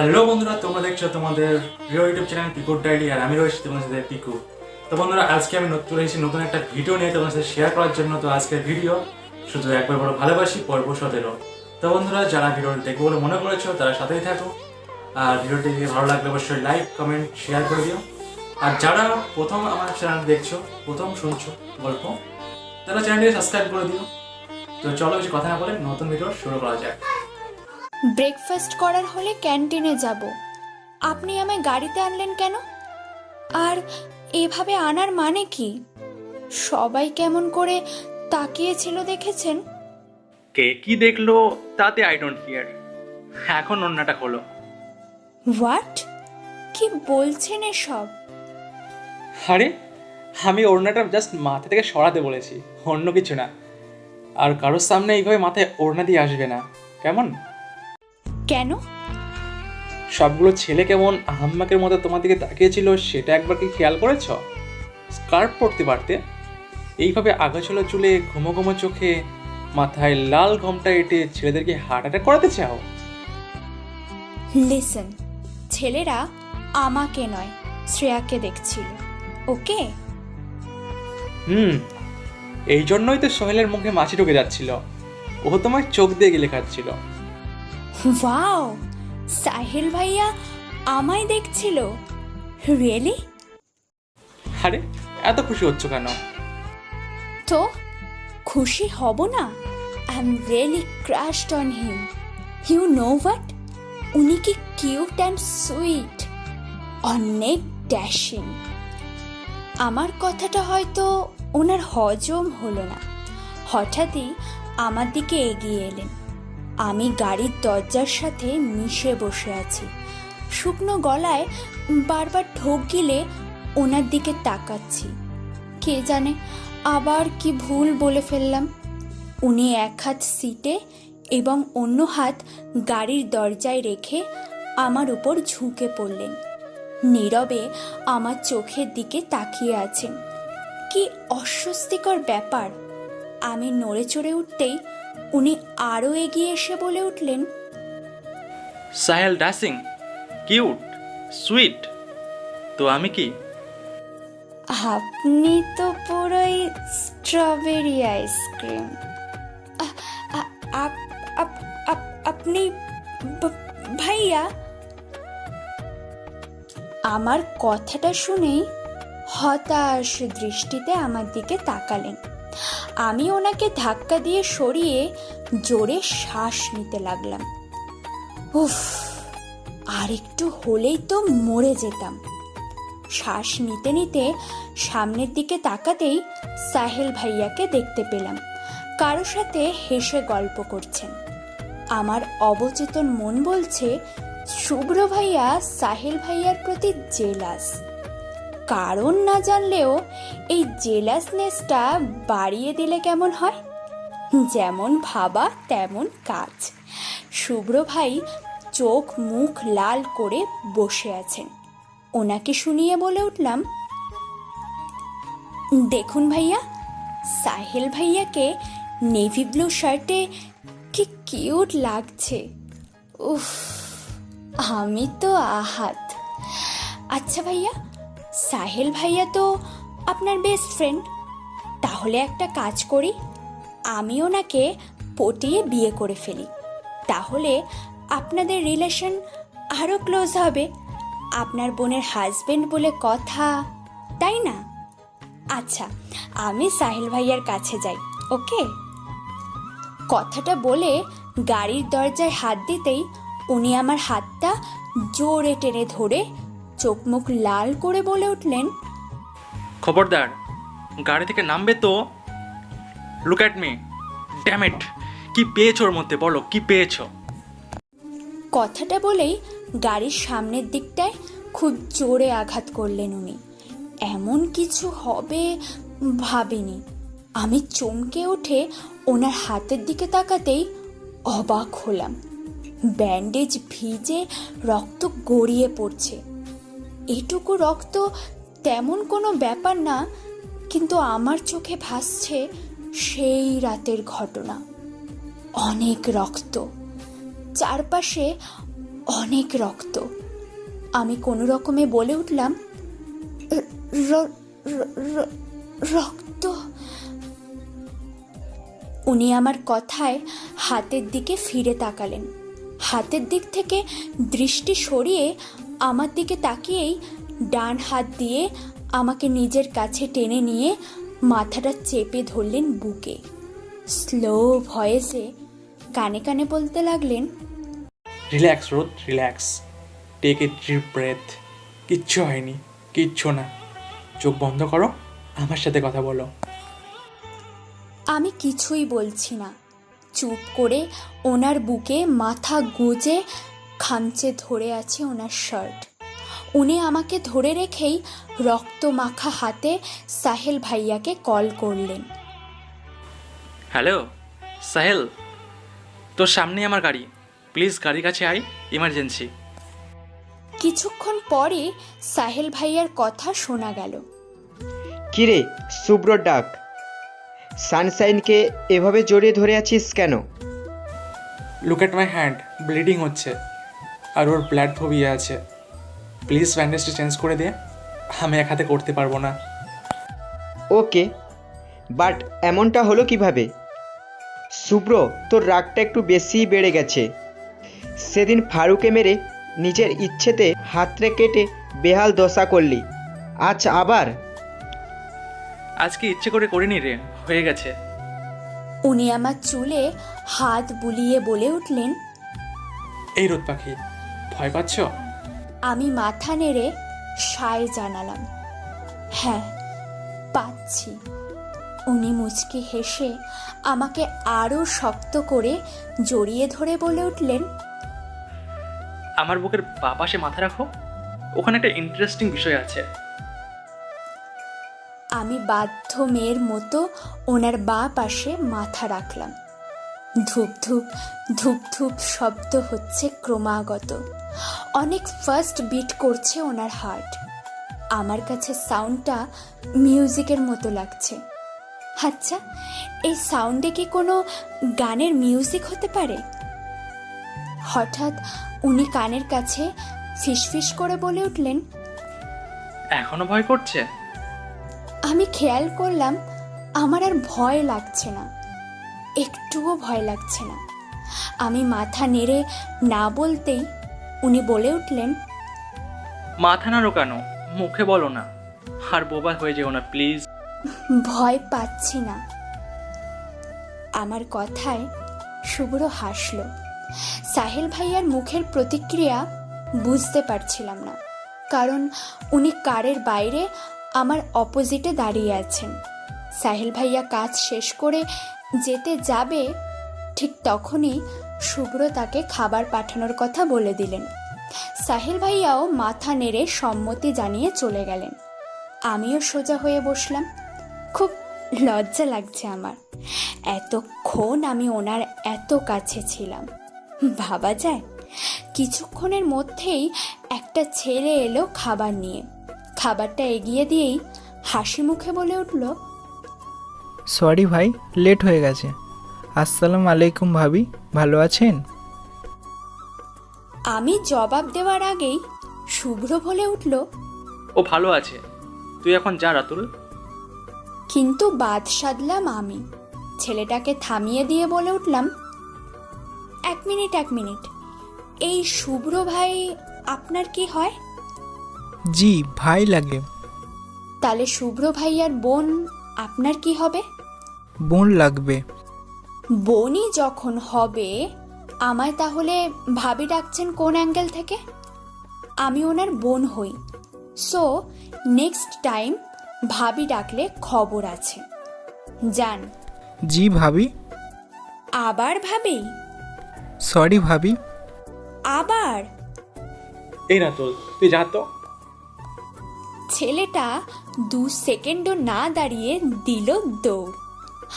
Hello বন্ধুরা, তোমরা দেখছ তোমাদের প্রিয় ইউটিউব চ্যানেল পিকুর ডায়েরি আর আমি রয়েছি তোমাদের সাথে পিকু তো বন্ধুরা, আজকে আমি নতুন এসেছি নতুন একটা ভিডিও নিয়ে তোমাদের সাথে শেয়ার করার জন্য। তো আজকের ভিডিও শুধু একবার বড় ভালোবাসি, পর্ব সতেরো। তো বন্ধুরা, যারা ভিডিওটি দেখব বলে মনে করেছ, তারা সাথেই থাকো। আর ভিডিওটি যদি ভালো লাগলে অবশ্যই লাইক কমেন্ট শেয়ার করে দিও। আর যারা প্রথম আমার চ্যানেল দেখছ, প্রথম শুনছো গল্প, তারা চ্যানেলটি সাবস্ক্রাইব করে দিও। তো চলো বেশি কথা না বলে নতুন ভিডিও শুরু করা যাক। ব্রেকফাস্ট করার হলে ক্যান্টিনে যাব। আপনি আমায় গাড়িতে আনলেন কেন? আর এভাবে আনার মানে কি? সবাই কেমন করে তাকিয়েছিল দেখেছেন? কে কি দেখল তাতে আই ডোন্ট কেয়ার এখন অন্যটা হলো হোয়াট কি বলছেন এসব? আরে আমি ওড়নাটা জাস্ট মাথা থেকে সরাতে বলেছি অন্য কিছু না। আর কারোর সামনে এইভাবে মাথায় ওড়না দিয়ে আসবে না। কেমন? কেন? সবগুলো ছেলে কেমন আহাম্মাকের মতো তোমার দিকে তাকিয়েছিল সেটা একবার কি খেয়াল করেছ? স্কার্ট পরতে পারতে। এইভাবে আগাছলা চুলে ঘুমো ঘুমো চোখে মাথায় লাল ঘমটা এঁটে ছেলেদেরকে হার্ট অ্যাটাক করাতে চাও? লিসেন ছেলেরা আমাকে নয় শ্রেয়াকে দেখছিল ওকে? হুম এই জন্যই তো সোহেলের মুখে মাছি ঢুকে যাচ্ছিল। ও তোমার চোখ দিয়ে গেলে খাচ্ছিল। ওয়াও সাহিল ভাইয়া আমায় দেখছিল। রিয়েলি আরে এত খুশি হচ্ছ কেন? তো খুশি হব না? I am really crushed on him you know what উনি কি কিউট অ্যান্ড সুইট অনেক ড্যাশিং আমার কথাটা হয়তো ওনার হজম হলো না। হঠাৎই আমার দিকে এগিয়ে এলেন। আমি গাড়ির দরজার সাথে মিশে বসে আছি। শুকনো গলায় বারবার ঢোক গিলে ওনার দিকে তাকাচ্ছি। কে জানে আবার কি ভুল বলে ফেললাম। উনি এক হাত সিটে এবং অন্য হাত গাড়ির দরজায় রেখে আমার উপর ঝুঁকে পড়লেন। নীরবে আমার চোখের দিকে তাকিয়ে আছেন। কি অস্বস্তিকর ব্যাপার। আমি নড়ে চড়ে উঠতেই উনি আরও এগিয়ে এসে বলে উঠলেন সাহেল ডাসিং কিউট সুইট। তো আমি কি? আপনি তো পুরোই স্ট্রবেরি আইসক্রিম। আপনি ভাইয়া আমার কথাটা শুনেই হতাশ দৃষ্টিতে আমার দিকে তাকালেন। আমি ওনাকে ধাক্কা দিয়ে সরিয়ে জোরে শ্বাস নিতে লাগলাম। উফ, আর একটু হলেই তো মরে যেতাম। শ্বাস নিতে নিতে সামনের দিকে তাকাতেই সাহেল ভাইয়াকে দেখতে পেলাম। কারও সাথে হেসে গল্প করছেন। আমার অবচেতন মন বলছে শুভ্র ভাইয়া সাহেল ভাইয়ার প্রতি জেলাস। কারণ না জানলেও এই জেলাসনেসটা বাড়িয়ে দিলে কেমন হয়? যেমন ভাবা, তেমন কাজ। শুভ্র ভাই চোখ মুখ লাল করে বসে আছেন। ওনাকে শুনিয়ে বলে উঠলাম, দেখুন ভাইয়া, সাহেল ভাইয়াকে নেভি ব্লু শার্টে কি কিউট লাগছে। উফ, আমি তো আহাত। আচ্ছা ভাইয়া সাহেল ভাইয়া তো আপনার বেস্ট ফ্রেন্ড তাহলে একটা কাজ করি, আমি ওনাকে পটিয়ে বিয়ে করে ফেলি। তাহলে আপনাদের রিলেশন আরও ক্লোজ হবে। আপনার বোনের হাজবেন্ড বলে কথা, তাই না? আচ্ছা আমি সাহিল ভাইয়ার কাছে যাই ওকে কথাটা বলে গাড়ির দরজায় হাত দিতেই উনি আমার হাতটা জোরে টেনে ধরে চোখ মুখ লাল করে বলে উঠলেন খবরদার গাড়ি থেকে নামবে তো? লুক অ্যাট মি ড্যামেট কি পেয়েছ ওর মধ্যে? বলো কি পেয়েছ? কথাটা বলেই গাড়ির সামনের দিকটায় খুব জোরে আঘাত করলেন উনি। এমন কিছু হবে ভাবিনি। আমি চমকে উঠে ওনার হাতের দিকে তাকাতেই অবাক হলাম। ব্যান্ডেজ ভিজে রক্ত গড়িয়ে পড়ছে। এটুকু রক্ত তেমন কোনো ব্যাপার না, কিন্তু আমার চোখে ভাসছে সেই রাতের ঘটনা। অনেক রক্ত। চারপাশে অনেক রক্ত। আমি কোনো রকমে বলে উঠলাম, "র- র- র- র- রক্ত? উনি আমার কথায় হাতের দিকে ফিরে তাকালেন। হাতের দিক থেকে দৃষ্টি সরিয়ে আমার দিকে তাকিয়েই ডান হাত দিয়ে আমাকে নিজের কাছে টেনে নিয়ে মাথাটা চেপে ধরলেন বুকে। স্লো ভয়েসে কানে কানে বলতে লাগলেন রিল্যাক্স রোদ relax. Take a deep breath কিচ্ছু হয়নি কিচ্ছু না। চোখ বন্ধ করো আমার সাথে কথা বলো। আমি কিছুই বলছি না। চুপ করে ওনার বুকে মাথা গুজে খামচে ধরে আছে ওনার শার্ট উনি আমাকে ধরে রেখেই রক্ত মাখা হাতে সাহেল ভাইয়াকে কল করলেন। হ্যালো সাহেল তোর সামনে আমার গাড়ি। প্লিজ গাড়ির কাছে আয় ইমার্জেন্সি কিছুক্ষণ পরে সাহেল ভাইয়ার কথা শোনা গেল। কিরে শুভ্র ডাক। সানশাইনকে এভাবে জড়িয়ে ধরে আছিস কেন? Look at my hand bleeding হচ্ছে। আর ওর ব্লাড ধবিয়ে আছে। প্লিজ ব্যান্ডেজটা চেঞ্জ করে দে। আমি এক হাতে করতে পারব না। ওকে বাট এমনটা হলো কীভাবে? শুভ্র তোর রাগটা একটু বেশিই বেড়ে গেছে। সেদিন ফারুকে মেরে নিজের ইচ্ছেতে হাতরে কেটে বেহাল দশা করলি। আজ আবার? আজকে ইচ্ছে করে করিনি রে? হয়ে গেছে। উনি আমার চুলে হাত বুলিয়ে বলে উঠলেন। এই রোদ পাখি ভয় পাচ্ছ? আমি মাথা নেড়ে সায় জানালাম। হ্যাঁ পাচ্ছি। উনি মুচকি হেসে আমাকে আরও শক্ত করে জড়িয়ে ধরে বলে উঠলেন আমার বুকের বা পাশে মাথা রাখো। ওখানে একটা ইন্টারেস্টিং বিষয় আছে। আমি বাধ্য মেয়ের মতো ওনার বা পাশে মাথা রাখলাম। ধূপ ধূপ ধূপ ধূপ শব্দ হচ্ছে ক্রমাগত। অনেক ফার্স্ট বিট করছে ওনার হার্ট আমার কাছে সাউন্ডটা মিউজিকের মতো লাগছে। আচ্ছা এই সাউন্ডে কি কোনো গানের মিউজিক হতে পারে? হঠাৎ উনি কানের কাছে ফিসফিস করে বলে উঠলেন এখনও ভয় করছে? আমি খেয়াল করলাম আমার আর ভয় লাগছে না। একটুও ভয় লাগছে না। আমি মাথা নেড়ে না বলতেই উনি বলে উঠলেন মাথা নাড়ো কেন? মুখে বলো না। আর বোবা হয়ে যেও না প্লিজ। ভয় পাচ্ছি না। আমার কথায় শুভ্র হাসল। সাহেল ভাইয়ার মুখের প্রতিক্রিয়া বুঝতে পারছিলাম না কারণ উনি কারের বাইরে আমার অপোজিটে দাঁড়িয়ে আছেন। সাহেল ভাইয়া কাজ শেষ করে যেতে যাবে, ঠিক তখনই শুভ্র তাকে খাবার পাঠানোর কথা বলে দিলেন। সাহেল ভাইয়াও মাথা নেড়ে সম্মতি জানিয়ে চলে গেলেন। আমিও সোজা হয়ে বসলাম। খুব লজ্জা লাগছে আমার। এতক্ষণ আমি ওনার এত কাছে ছিলাম। ভাবা যায়, কিছুক্ষণের মধ্যেই একটা ছেলে এলো খাবার নিয়ে। খাবারটা এগিয়ে দিয়েই হাসি মুখে বলে উঠল সরি ভাই লেট হয়ে গেছে। আসসালাম আলাইকুম ভাবি ভালো আছেন? আমি জবাব দেওয়ার আগেই শুভ্র বলে উঠল ও ভালো আছে। তুই এখন যা রাতুল। কিন্তু বাদ সাধলাম আমি। ছেলেটাকে থামিয়ে দিয়ে বলে উঠলাম এক মিনিট এক মিনিট। এই শুভ্র ভাই আপনার কি হয়? জি ভাই লাগে। তাহলে শুভ্র ভাইয়ার বোন আপনার কি হবে? বোন লাগবে। বোনই যখন হবে আমায় তাহলে ভাবি ডাকছেন কোন অ্যাঙ্গেল থেকে? আমি ওনার বোন হই। সো নেক্সট টাইম ভাবি ডাকলে খবর আছে। যান জি ভাবি। আবার ভাবি? সরি ভাবি। আবার? এই রাতুল তুই যা তো। ছেলেটা দু সেকেন্ডও না দাঁড়িয়ে দিল দৌড়।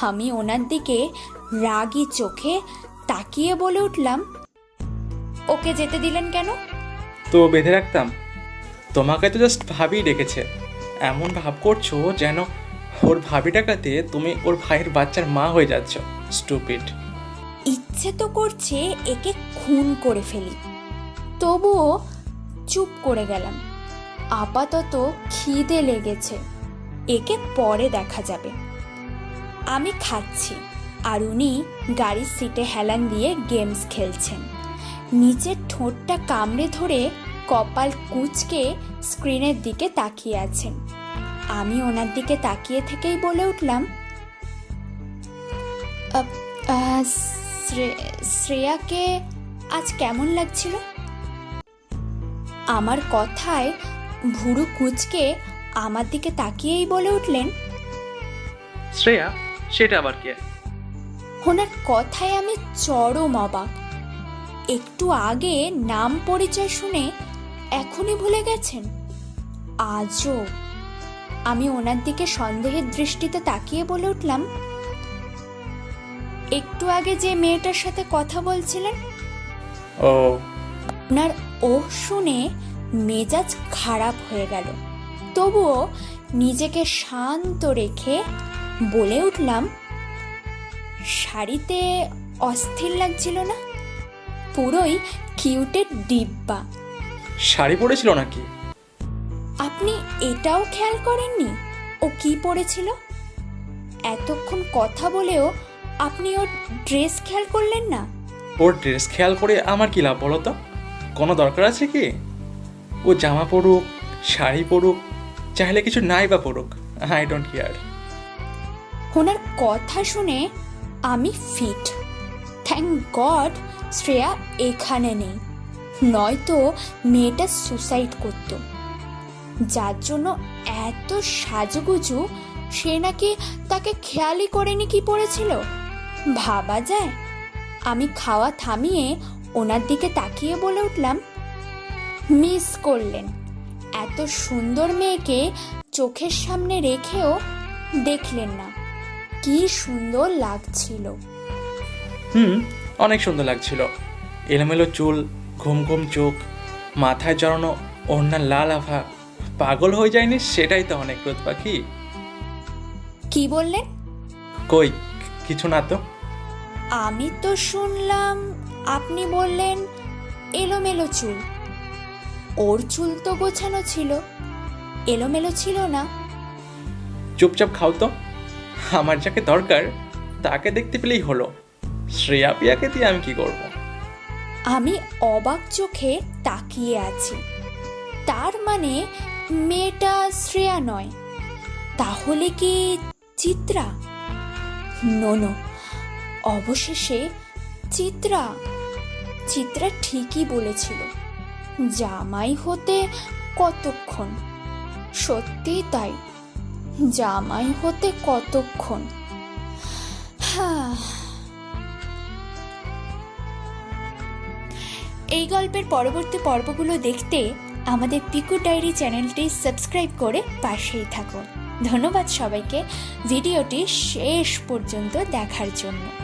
আমি ওনার দিকে রাগী চোখে তাকিয়ে বলে উঠলাম ওকে যেতে দিলেন কেন? তো বেঁধে রাখতাম। তোমাকে তো জাস্ট ভাবি ডেকেছে। এমন ভাব করছ যেন ওর ভাবি টাকাতে তুমি ওর ভাইয়ের বাচ্চার মা হয়ে যাচ্ছ স্টুপিড ইচ্ছে তো করছে একে খুন করে ফেলি। তবুও চুপ করে গেলাম। আপাতত খিদে লেগেছে। একে পরে দেখা যাবে। আমি খাচ্ছি। আর উনি গাড়ির সিটে হেলান দিয়ে গেমস খেলছেন। নিচের ঠোঁটটা কামড়ে ধরে কপাল কুচকে স্ক্রিনের দিকে তাকিয়ে আছেন। আমি ওনার দিকে তাকিয়ে থেকেই বলে উঠলাম শ্রে- শ্রেয়াকে আজ কেমন লাগছিল? আমার কথায় ভুরু কুচকে আমার দিকে তাকিয়েই বলে উঠলেন, শ্রেয়া সেটা আবার কে? ওনার কথায় আমি চরম অবাক। একটু আগে নাম পরিচয় শুনে এখনই ভুলে গেছেন? আজও। আমি ওনার দিকে সন্দেহের দৃষ্টিতে তাকিয়ে বলে উঠলাম একটু আগে যে মেয়েটার সাথে কথা বলছিলেন? ও। ওনার ও শুনে মেজাজ খারাপ হয়ে গেল। তবুও নিজেকে শান্ত রেখে বলে উঠলাম শাড়িতে অস্থির লাগছিল না? পুরোই কিউটের ডিব্বা। শাড়ি পরেছিল নাকি? আপনি এটাও খেয়াল করেননি? ও কি পরেছিল? এতক্ষণ কথা বলেও আপনি ওর ড্রেস খেয়াল করলেন না? ওর ড্রেস খেয়াল করে আমার কি লাভ বলো তো? কোনো দরকার আছে কি? ও জামা পরুক শাড়ি পরুক চাইলে কিছু নাই বা পরুক আই ডোন্ট কেয়ার ওনার কথা শুনে আমি ফিট থ্যাংক গড শ্রেয়া এখানে নেই। নয়তো মেয়েটা সুসাইড করত। যার জন্য এত সাজুগুজু, সে নাকি তাকে খেয়ালই করেনি কি পড়েছিল? ভাবা যায়। আমি খাওয়া থামিয়ে ওনার দিকে তাকিয়ে বলে উঠলাম মিস করলেন। এত সুন্দর মেয়েকে চোখের সামনে রেখেও দেখলেন না। কি সুন্দর লাগছিল। হুম অনেক সুন্দর লাগছিল। এলোমেলো চুল ঘুম ঘুম চোখ মাথায় জড়ানো ওড়নার লাল আভা। পাগল হয়ে যায়নি? সেটাই তো অনেক রোদ পাখি। কি বললেন? কই কিছু না তো। আমি তো শুনলাম আপনি বললেন এলোমেলো চুল। ওর চুল তো গোছানো ছিল। এলোমেলো ছিল না। চুপচাপ খাও তো। আমার যাকে দরকার, তাকে দেখতে পেলেই হলো। শ্রেয়া পিয়াকে দিয়ে আমি কি করব? আমি অবাক চোখে তাকিয়ে আছি। তার মানে মেয়েটা শ্রেয়া নয়। তাহলে কি চিত্রা? নো অবশেষে চিত্রা চিত্রা ঠিকই বলেছিল। জামাই হতে কতক্ষণ? সত্যি তাই। জামাই হতে কতক্ষণ? এই গল্পের পরবর্তী পর্বগুলো দেখতে আমাদের পিকু ডায়েরি চ্যানেলটি সাবস্ক্রাইব করে পাশেই থাকুন। ধন্যবাদ সবাইকে। ভিডিওটি শেষ পর্যন্ত দেখার জন্য।